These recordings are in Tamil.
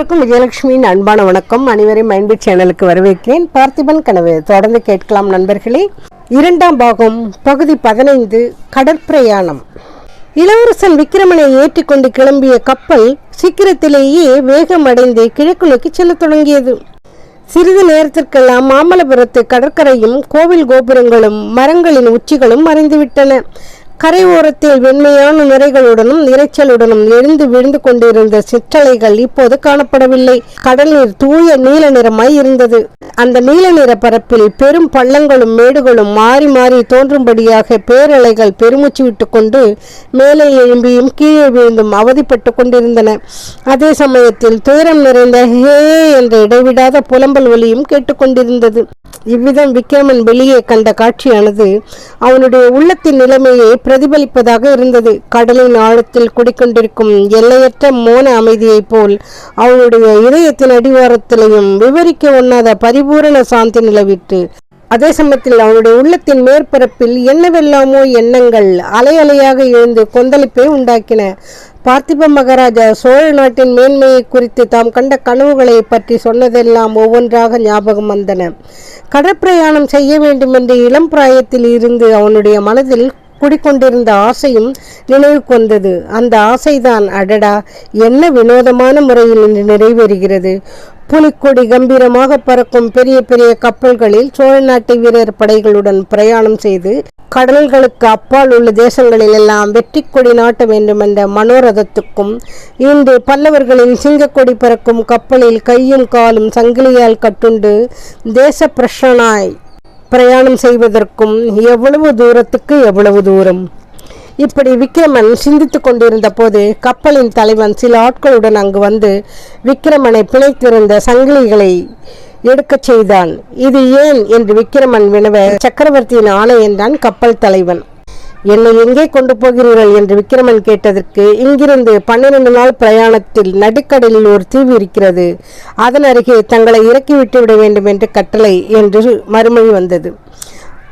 அனைவருக்கும் விஜயலட்சுமியின் அன்பான வணக்கம். அனைவரையும் மைண்ட்பி சேனலுக்கு வரவேற்கிறேன். பார்த்திபன் கனவு தொடர்ந்து கேட்கலாம் நண்பர்களே. இரண்டாம் பாகம் பகுதி பதினைந்து கடற்பிரயாணம் இளவரசன் விக்கிரமனை ஏற்றிக்கொண்டு கிளம்பிய கப்பல் சீக்கிரத்திலேயே வேகம் அடைந்து கிழக்கு நோக்கி செல்ல தொடங்கியது. சிறிது நேரத்திற்கெல்லாம் மாமல்லபுரத்து கடற்கரையும் கோவில் கோபுரங்களும் மரங்களின் உச்சிகளும் மறைந்துவிட்டன. கரை ஓரத்தில் வெண்மையான நிறைகளுடனும் இறைச்சலுடனும் எழுந்து விழுந்து கொண்டிருந்த சிற்றலைகள் இப்போது காணப்படவில்லை. கடல் நீர் தூய நீல நிறமாய் இருந்தது. அந்த நீல நிற பரப்பில் பெரும் பள்ளங்களும் மேடுகளும் மாறி மாறி தோன்றும்படியாக பேரலைகள் பெருமூச்சு விட்டுக்கொண்டு மேலே எழும்பியும் கீழே விழுந்தும் அவதிப்பட்டு கொண்டிருந்தன. அதே சமயத்தில் துயரம் நிறைந்த ஹே என்ற இடைவிடாத புலம்பல் ஒலியும் கேட்டுக்கொண்டிருந்தது இவ்விதம் விக்ரமன் வெளியே கண்ட காட்சியானது அவனுடைய உள்ளத்தின் நிலைமையை பிரதிபலிப்பதாக இருந்தது. கடலின் ஆழத்தில் குடிக்கொண்டிருக்கும் எல்லையற்ற மோன அமைதியைப் போல் அவனுடைய இதயத்தின் அடிவாரத்திலையும் விவரிக்க ஒண்ணாத பரிபூரண சாந்தி நிலவிட்டு அதே சமயத்தில் அவனுடைய உள்ளத்தின் மேற்பரப்பில் என்னவெல்லாமோ எண்ணங்கள் அலை அலையாக எழுந்து கொந்தளிப்பை உண்டாக்கின. பார்த்திப மகாராஜா சோழ நாட்டின் மேன்மையை குறித்து தாம் கண்ட கனவுகளை பற்றி சொன்னதெல்லாம் ஒவ்வொன்றாக ஞாபகம் வந்தன. கடற்பிரயாணம் செய்ய வேண்டும் என்று இளம் பிராயத்தில் இருந்து அவனுடைய மனதில் குடிக்கொண்டிருந்த ஆசையும் நினைவுக்கு வந்தது அந்த ஆசைதான் அடடா என்ன வினோதமான முறையில் இன்று நிறைவேறுகிறது. புலிக்கொடி கம்பீரமாக பறக்கும் பெரிய பெரிய கப்பல்களில் சோழ நாட்டு வீரர் படைகளுடன் பிரயாணம் செய்து கடல்களுக்கு அப்பால் உள்ள தேசங்களில் எல்லாம் வெற்றி கொடி நாட்ட வேண்டும் என்ற மனோரதத்துக்கும் இன்று பல்லவர்களின் சிங்கக்கொடி பறக்கும் கப்பலில் கையும் காலும் சங்கிலியால் கட்டுண்டு தேச பிரஷனாய் பிரயாணம் செய்வதற்கும் எவ்வளவு தூரத்துக்கு எவ்வளவு தூரம்? இப்படி விக்ரமன் சிந்தித்துக் கொண்டிருந்த போது கப்பலின் தலைவன் சில ஆட்களுடன் அங்கு வந்து விக்ரமனை பிணைத்திருந்த சங்கிலிகளை எடுக்கச் செய்தான். இது ஏன்? என்று விக்ரமன் வினவ சக்கரவர்த்தியின் ஆணையன்தான் கப்பல் தலைவன். என்னை எங்கே கொண்டு போகிறீர்கள் என்று விக்ரமன் கேட்டதற்கு இங்கிருந்து பன்னிரண்டு நாள் பிரயாணத்தில் நடுக்கடலில் ஒரு தீவு இருக்கிறது. அதன் அருகே தங்களை இறக்கிவிட்டு விட வேண்டும் என்று கட்டளை என்று மறுமொழி வந்தது.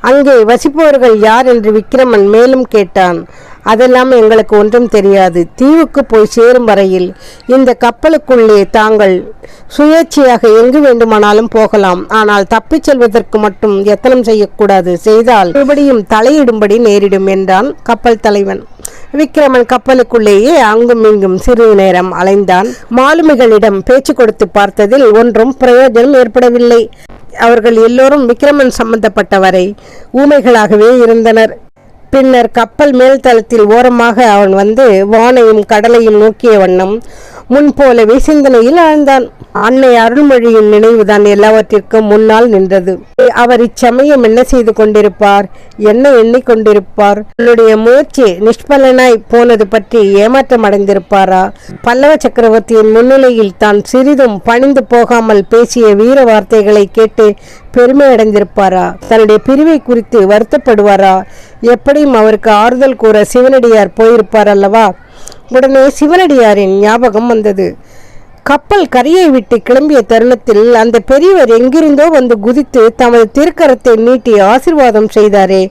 அங்கே வசிப்பவர்கள் யார் என்று விக்ரமன் மேலும் கேட்டான். அதெல்லாம் எங்களுக்கு ஒன்றும் தெரியாது. தீவுக்கு போய் சேரும் வரையில் இந்த கப்பலுக்குள்ளே தாங்கள் சுயேட்சையாக எங்கு வேண்டுமானாலும் போகலாம். ஆனால் தப்பிச் செல்வதற்கு மட்டும் எத்தனம் செய்யக்கூடாது. செய்தால் மறுபடியும் தலையிடும்படி நேரிடும் என்றான் கப்பல் தலைவன். விக்ரமன் கப்பலுக்குள்ளேயே அங்கும் இங்கும் சிறிது நேரம் அலைந்தான். மாலுமிகளிடம் பேச்சு கொடுத்து பார்த்ததில் ஒன்றும் பிரயோஜனம் ஏற்படவில்லை. அவர்கள் எல்லோரும் விக்ரமன் சம்பந்தப்பட்டவரை ஊமைகளாகவே இருந்தனர். பின்னர் கப்பல் மேல்தளத்தில் ஓரமாக அவன் வந்து வானையும் கடலையும் நோக்கிய வண்ணம் முன்போலவே சிந்தனையில் ஆழ்ந்தான். அன்னை அருள்மொழியின் நினைவுதான் எல்லாவற்றிற்கும் முன்னால் நின்றது. அவர் இச்சமயம் என்ன செய்து கொண்டிருப்பார்? என்ன எண்ணிக்கொண்டிருப்பார் தன்னுடைய முயற்சி நிஷ்பலனாய் போனது பற்றி ஏமாற்றம் அடைந்திருப்பாரா? பல்லவ சக்கரவர்த்தியின் முன்னிலையில் தான் சிறிதும் பணிந்து போகாமல் பேசிய வீர வார்த்தைகளை கேட்டு பெருமை அடைந்திருப்பாரா? தன்னுடைய பிரிவை குறித்து வருத்தப்படுவாரா? எப்படியும் அவருக்கு ஆறுதல் கூற சிவனடியார் போயிருப்பார் அல்லவா? உடனே சிவனடியாரின் ஞாபகம் வந்தது. கப்பல் கரையை விட்டு கிளம்பிய தருணத்தில் அந்த பெரியவர் எங்கிருந்தோ வந்து குதித்து தமது திருக்கரத்தை நீட்டி ஆசிர்வாதம் செய்தாரே.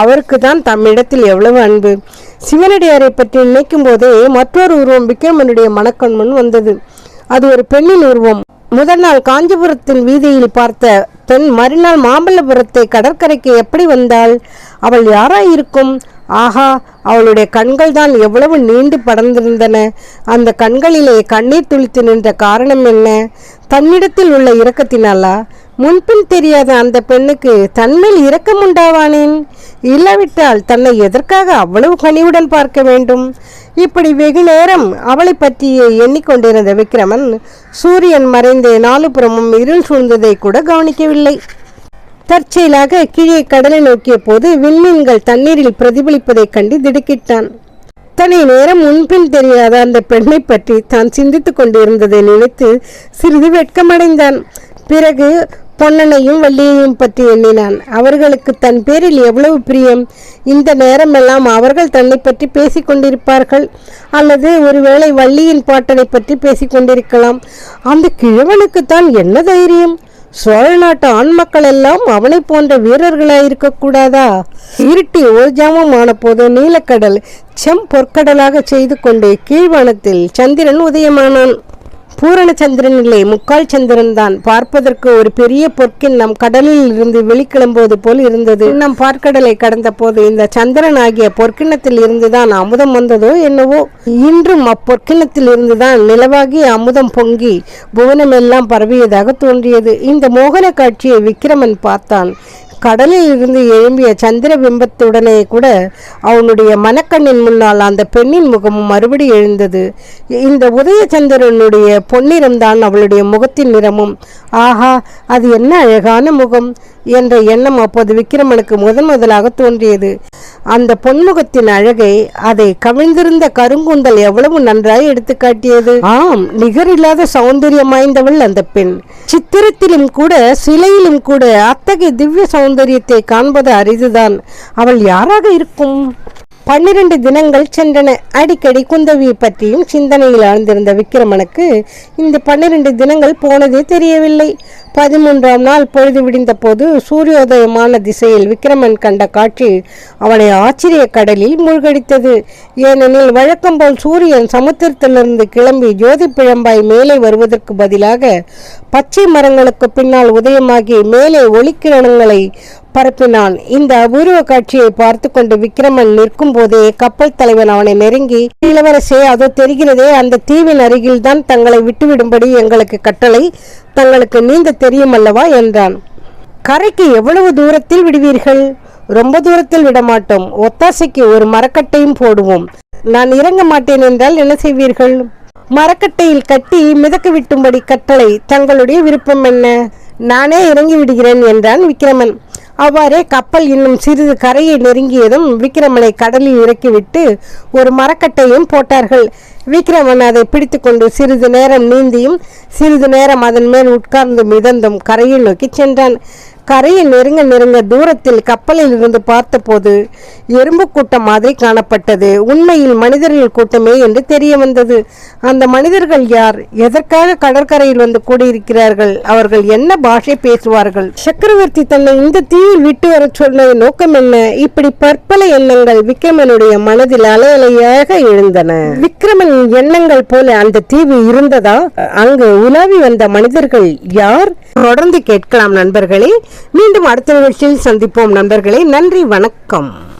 அவருக்கு தான் தம்மிடத்தில் எவ்வளவு அன்பு. சிவனடியாரை பற்றி நினைக்கும் போதே மற்றொரு உருவம் விக்ரமனுடைய மனக்கண் முன் வந்தது. அது ஒரு பெண்ணின் உருவம். முதல் நாள் காஞ்சிபுரத்தின் வீதியில் பார்த்த பெண் மறுநாள் மாமல்லபுரத்தை கடற்கரைக்கு எப்படி வந்தாள்? அவள் யாராயிருக்கும்? ஆஹா அவளுடைய கண்கள் தான் எவ்வளவு நீண்டு படர்ந்திருந்தன. அந்த கண்களிலே கண்ணீர் துளித்து நின்ற காரணம் என்ன? தன்னிடத்தில் உள்ள இரக்கத்தினாலா? முன்பின் தெரியாத அந்த பெண்ணுக்கு தன்மேல் இரக்கம் உண்டாவானேன்? இல்லாவிட்டால் தன்னை எதற்காக அவ்வளவு கனிவுடன் பார்க்க வேண்டும்? இப்படி வெகு நேரம் அவளை பற்றியே எண்ணிக்கொண்டிருந்த விக்ரமன் சூரியன் மறைந்த நாலுபுறமும் இருள் சூழ்ந்ததை கூட கவனிக்கவில்லை. தற்செயலாக கீழே கடலை நோக்கிய போது விண்மீன்கள் தண்ணீரில் பிரதிபலிப்பதைக் கண்டு திடுக்கிட்டான். தனி நேரம் முன்பின் தெரியாத அந்த பெண்ணை பற்றி தான் சிந்தித்துக் கொண்டிருந்ததை நினைத்து சிறிது வெட்கமடைந்தான். பிறகு பொன்னனையும் வள்ளியையும் பற்றி எண்ணினான். அவர்களுக்கு தன் பேரில் எவ்வளவு பிரியம்? இந்த நேரமெல்லாம் அவர்கள் தன்னை பற்றி பேசிக் கொண்டிருப்பார்கள். அல்லது ஒருவேளை வள்ளியின் பாட்டனை பற்றி பேசிக் கொண்டிருக்கலாம். அந்த கிழவனுக்குத்தான் என்ன தைரியம்? சோழ நாட்டு ஆண் மக்கள் எல்லாம் அவனை போன்ற வீரர்களாயிருக்க இருக்கக்கூடாதா? இருட்டி ஒரு ஜாமம் ஆனபோது நீலக்கடல் செம் பொற்கடலாக செய்து கொண்டு கீழ்வானத்தில் சந்திரன் உதயமானான். பூரண இல்லை முக்கால் சந்திரன் தான் பார்ப்பதற்கு ஒரு பெரிய பொற்கிண்ணம் கடலில் இருந்து வெளிக்கிளம்புவது போல் இருந்தது. நம் பார்க்கடலை கடந்த போது இந்த சந்திரன் ஆகிய பொற்கிண்ணத்தில் இருந்துதான் அமுதம் வந்ததோ என்னவோ. இன்றும் அப்பொற்கிண்ணத்தில் இருந்துதான் நிலவாகி அமுதம் பொங்கி புவனமெல்லாம் பரவியதாக தோன்றியது. இந்த மோகன காட்சியை விக்கிரமன் பார்த்தான். கடலில் இருந்து எழும்பிய சந்திர பிம்பத்துடனே கூட அவனுடைய மனக்கண்ணின் முன்னால் அந்த பெண்ணின் முகமும் மறுபடி எழுந்தது. இந்த உதயச்சந்திரனுடைய பொன்னிறம்தான் அவளுடைய முகத்தின் நிறமும். ஆஹா அது என்ன அழகான முகம். என்ற எண்ணம் அப்போது விக்கிரமனுக்கு முதன் முதலாக தோன்றியது. அந்த பொன்முகத்தின் அழகை அதை கவிழ்ந்திருந்த கருங்குந்தல் எவ்வளவு நன்றாய் எடுத்து காட்டியது. ஆம் நிகரில்லாத சௌந்தரியம் வாய்ந்தவள் அந்த பெண். சித்திரத்திலும் கூட சிலையிலும் கூட அத்தகைய திவ்ய சௌந்தரியத்தை காண்பது அரிதுதான். அவள் யாராக இருக்கும்? பன்னிரண்டு தினங்கள் சென்றன. அடிக்கடி குந்தவியை பற்றியும் சிந்தனையில் ஆழ்ந்திருந்த விக்கிரமனுக்கு இந்த பன்னிரண்டு தினங்கள் போனதே தெரியவில்லை. பதிமூன்றாம் நாள் பொழுது விடிந்தபோது சூரியோதயமான திசையில் விக்கிரமன் கண்ட காட்சி அவனை ஆச்சரிய கடலில் மூழ்கடித்தது. ஏனெனில் வழக்கம் போல் சூரியன் சமுத்திரத்திலிருந்து கிளம்பி ஜோதி பிழம்பாய் மேலே வருவதற்கு பதிலாக பச்சை மரங்களுக்கு பின்னால் உதயமாகி மேலே ஒளிக்கிரணங்களை பரப்பினான். இந்த அபூர்வ காட்சியை பார்த்து கொண்டு விக்கிரமன் நிற்கும் போதே கப்பல் தலைவன் அவனை நெருங்கி இளவரசே அதோ தெரிகிறதே அந்த தீவின் அருகில்தான் தங்களை விட்டுவிடும்படி எங்களுக்கு கட்டளை. தங்களுக்கு நீந்த தெரியும் அல்லவா என்றான். கரைக்கு எவ்வளவு தூரத்தில் விடுவீர்கள்? ரொம்ப தூரத்தில் விடமாட்டோம். ஒத்தாசைக்கு ஒரு மரக்கட்டையும் போடுவோம். நான் இறங்க மாட்டேன் என்றால் என்ன செய்வீர்கள்? மரக்கட்டையில் கட்டி மிதக்க விட்டும்படி கட்டளை தங்களுடைய விருப்பம் என்ன? நானே இறங்கி விடுகிறேன் என்றான் விக்கிரமன். அவ்வாறே கப்பல் இன்னும் சிறிது கரையை நெருங்கியதும் விக்கிரமனை கடலில் இறக்கிவிட்டு ஒரு மரக்கட்டையும் போட்டார்கள். விக்கிரமன் அதை பிடித்துக்கொண்டு சிறிது நேரம் நீந்தியும் சிறிது நேரம் அதன் மேல் உட்கார்ந்து மிதந்தும் கரையை நோக்கி சென்றான். கரையை நெருங்க நெருங்க தூரத்தில் கப்பலில் இருந்து பார்த்தபோது எறும்பு கூட்டம் மாதிரி காணப்பட்டது. உண்மையில் மனிதர்கள் கூட்டமே என்று தெரிய வந்தது. அந்த மனிதர்கள் யார்? எதற்காக கடற்கரையில் வந்து கூடியிருக்கிறார்கள்? அவர்கள் என்ன பாஷை பேசுவார்கள்? சக்கரவர்த்தி தன்னை இந்த தீவில் விட்டு வர சொன்னது நோக்கம் என்ன? இப்படி பற்பல எண்ணங்கள் விக்ரமனுடைய மனதில் அலையலையாக எழுந்தன. விக்ரமன் எண்ணங்கள் போல அந்த தீவு இருந்ததா? அங்கு உலாவி வந்த மனிதர்கள் யார்? தொடர்ந்து கேட்கலாம் நண்பர்களே. மீண்டும் அடுத்த நிகழ்ச்சியில் சந்திப்போம் நண்பர்களே. நன்றி வணக்கம்.